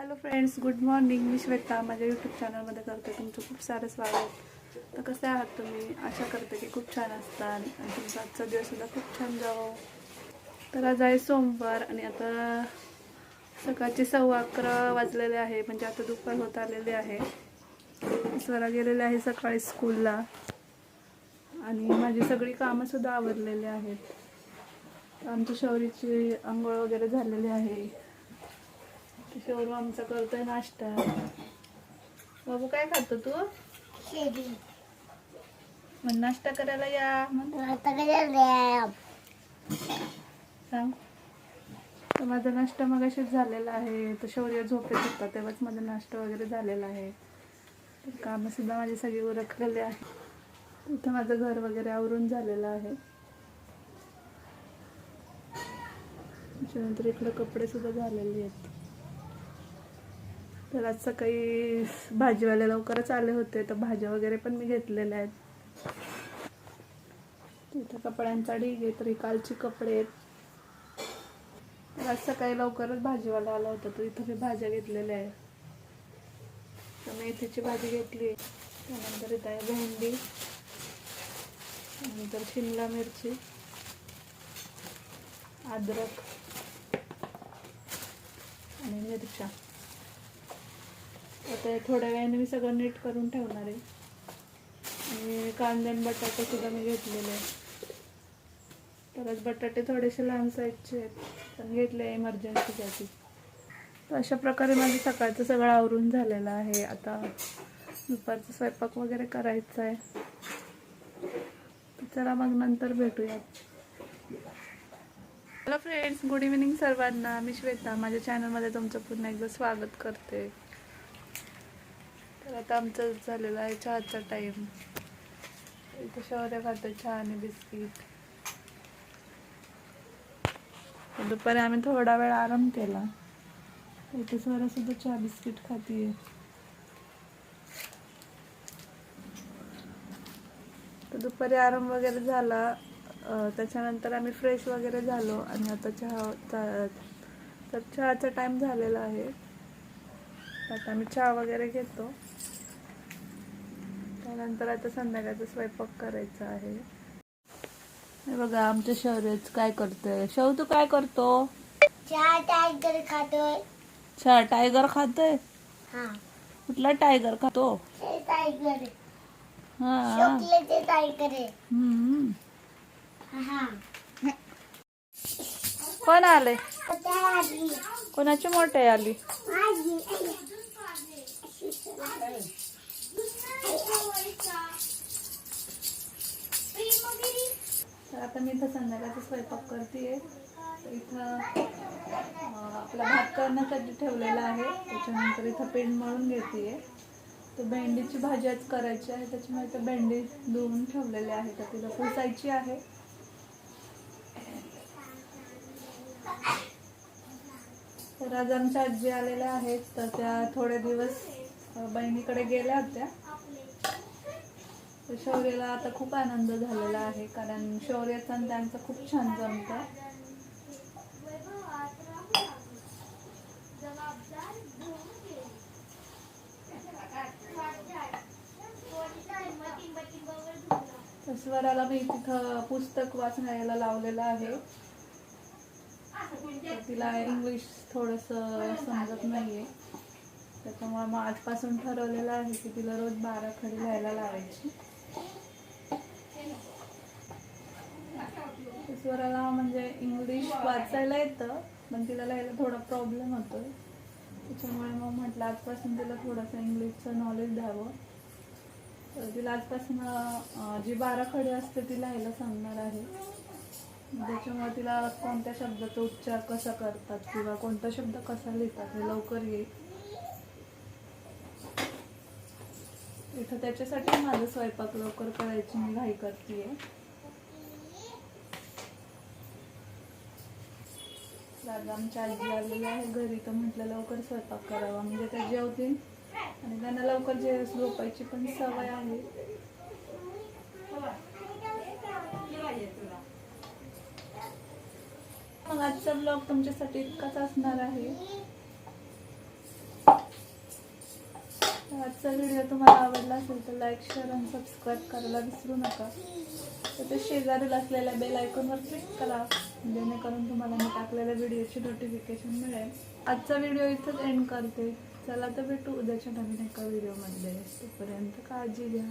Hello friends good morning. मी श्वेता माझ्या YouTube चॅनलमध्ये करते तुमचं खूप सारं स्वागत. तर कसं आहात तुम्ही? आशा करते की खूप छान असतात आणि तुमचा आजचा दिवससुद्धा खूप छान जावं. तर आज आहे सोमवार आणि आता सकाळचे सव्वा अकरा वाजलेले आहे म्हणजे आता दुपार होत आलेले आहे. स्वरा गेलेले आहे सकाळी स्कूलला आणि माझी सगळी कामंसुद्धा आवरलेली आहेत. आमच्या शौरीची आंघोळ वगैरे झालेली आहे. शौरू आमचा करतोय नाश्ता. बाबू काय खातो तू? मग नाश्ता करायला या काय सांग. तर माझा नाश्ता मग झालेला आहे. तर शौर्य झोपेत होता तेव्हाच माझा नाश्ता वगैरे झालेला आहे. तर कामं सुद्धा माझी सगळी उरकलेली आहे. इथं माझं घर वगैरे आवरून झालेलं आहे. त्याच्यानंतर इकडं कपडे सुद्धा झालेले आहेत. तर आज सकाळी भाजीवाले लवकरच आले होते तर भाज्या वगैरे पण मी घेतलेल्या आहेत. तिथं कपड्यांचा ढीग आहे तरी कालची कपडे आहेत. तर आज सकाळी लवकरच भाजीवाला आला होता तर इथं मी भाज्या घेतलेल्या आहेत. तर मेथीची भाजी घेतली. त्यानंतर इथं आहे भेंडी नंतर शिमला मिरची अद्रक आणि मिरच्या. आता थोड्या वेळाने मी सगळं नीट करून ठेवणार आहे. आणि कांदे आणि बटाटे सुद्धा मी घेतलेले आहे बटाटे थोडेसे लहान साईजचे आहेत पण घेतले इमर्जन्सीसाठी तर अशा प्रकारे माझं सकाळचं सगळं आवरून झालेलं आहे. आता दुपारचा स्वयंपाक वगैरे करायचा आहे. चला मग नंतर भेटूयात. हॅलो फ्रेंड्स गुड इव्हिनिंग सर्वांना. मी श्वेता. माझ्या चॅनलमध्ये तुमचं पुन्हा एकदा स्वागत करते. आता आमचं झालेलं आहे चहाचा टाईम इथे शौर्य खातो चहा आणि बिस्किट. दुपारी आम्ही थोडा वेळ आराम केला. इथे स्वरा सुद्धा चहा बिस्किट खातीये. दुपारी आराम वगैरे झाला. त्याच्यानंतर आम्ही फ्रेश वगैरे झालो आणि आता चहा तर चहाचा टाईम झालेला आहे. आता आम्ही चहा वगैरे घेतो. त्यानंतर आता संध्याकाळचा स्वयंपाक करायचा आहे. हे बघा आमच्या शौर्यच काय करतोय? शौ तू काय करतो? चहा टायगर खातोय. अच्छा टायगर खातोय? हा. कुठला टायगर खातो? टायगर हा. टायगर. हा. कोण आले. कोणाची मोठे आली? आता मी इथं संध्याकाळचा स्वयंपाक करते तर इथं आपला भात करण्यासाठी ठेवलेला आहे. त्याच्यानंतर इथं पेंड मळून घेते तर भेंडीची भाजी आज करायची आहे. त्याच्यामुळे इथं भेंडी धुवून ठेवलेली आहे. तर तिला पुसायची आहे. तर आज आमच्या आजी आलेल्या आहेत. तर त्या थोडे दिवस बहिणीकडे गेल्या होत्या. तर शौर्याला आता खूप आनंद झालेला आहे कारण शौर्याचं आणि त्यांचं खूप छान जमतं. तर स्वराला मी तिथं पुस्तक वाचण्याला लावलेलं आहे. तर तिला इंग्लिश थोडंसं समजत नाहीये. त्याच्यामुळे मग आजपासून ठरवलेलं आहे की तिला रोज बारा खडी लिहायला लावायची स्वराला म्हणजे इंग्लिश वाचायला येतं पण तिला लिहायला थोडा प्रॉब्लेम होतो त्याच्यामुळे मग म्हटलं आजपासून तिला थोडंसं इंग्लिशचं नॉलेज द्यावं. तर तिला आजपासून जी बाराखडी असते ती लिहायला सांगणार आहे. त्याच्यामुळे तिला कोणत्या शब्दाचा उच्चार कसा करतात किंवा कोणता शब्द कसा लिहितात हे लवकर येईल. इथं त्याच्यासाठी माझं स्वयंपाक लवकर करायची मी घाई करते आज आमच्या आजी आलेली आहे घरी तर म्हटलं लवकर स्वयंपाक करावा. म्हणजे त्या जेवतील आणि त्यांना लवकर जे झोपायची पण सवय आहे. मग आजचा ब्लॉग तुमच्यासाठी इतकाच असणार आहे. आजचा व्हिडिओ तुम्हाला आवडला असेल तर लाईक शेअर आणि सबस्क्राईब करायला विसरू नका. तर ते शेजारील असलेल्या बेल आयकॉनवर क्लिक करा. जेणेकरून तुम्हाला मी टाकलेल्या व्हिडिओची नोटिफिकेशन मिळेल. आजचा व्हिडिओ इथंच एंड करते. चला तर भेटू उद्याच्या नवीन एका व्हिडिओमध्ये तोपर्यंत काळजी घ्या.